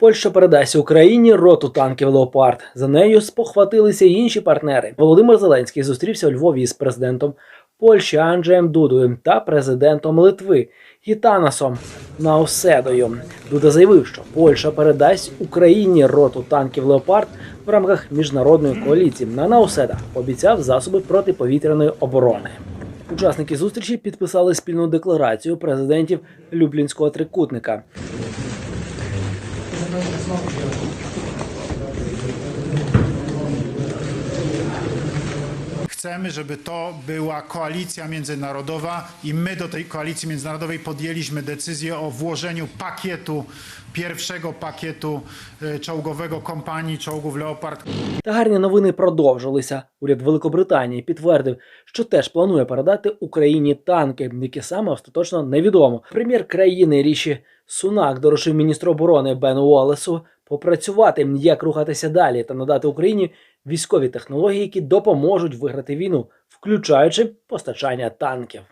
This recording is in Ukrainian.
Польща передасть Україні роту танків Леопард. За нею спохватилися й інші партнери. Володимир Зеленський зустрівся у Львові із президентом Польщі Анджеєм Дудою та президентом Литви Гітанасом Науседою. Дуда заявив, що Польща передасть Україні роту танків Леопард в рамках міжнародної коаліції. На Науседа обіцяв засоби протиповітряної оборони. Учасники зустрічі підписали спільну декларацію президентів Люблінського трикутника. Thank you. Chcemy, żeby to była koalicja międzynarodowa i my do tej koalicji międzynarodowej podjęliśmy decyzję o włożeniu pakietu, pierwszego pakietu e, czołgowego kompanii czołgów Leopard Та гарні новини продовжилися. Уряд Великобританії підтвердив, що теж планує передати Україні танки, які саме остаточно невідомо. Прем'єр країни Ріші Сунак доручив міністру оборони Бену Уоллесу попрацювати, як рухатися далі та надати Україні військові технології, які допоможуть виграти війну, включаючи постачання танків.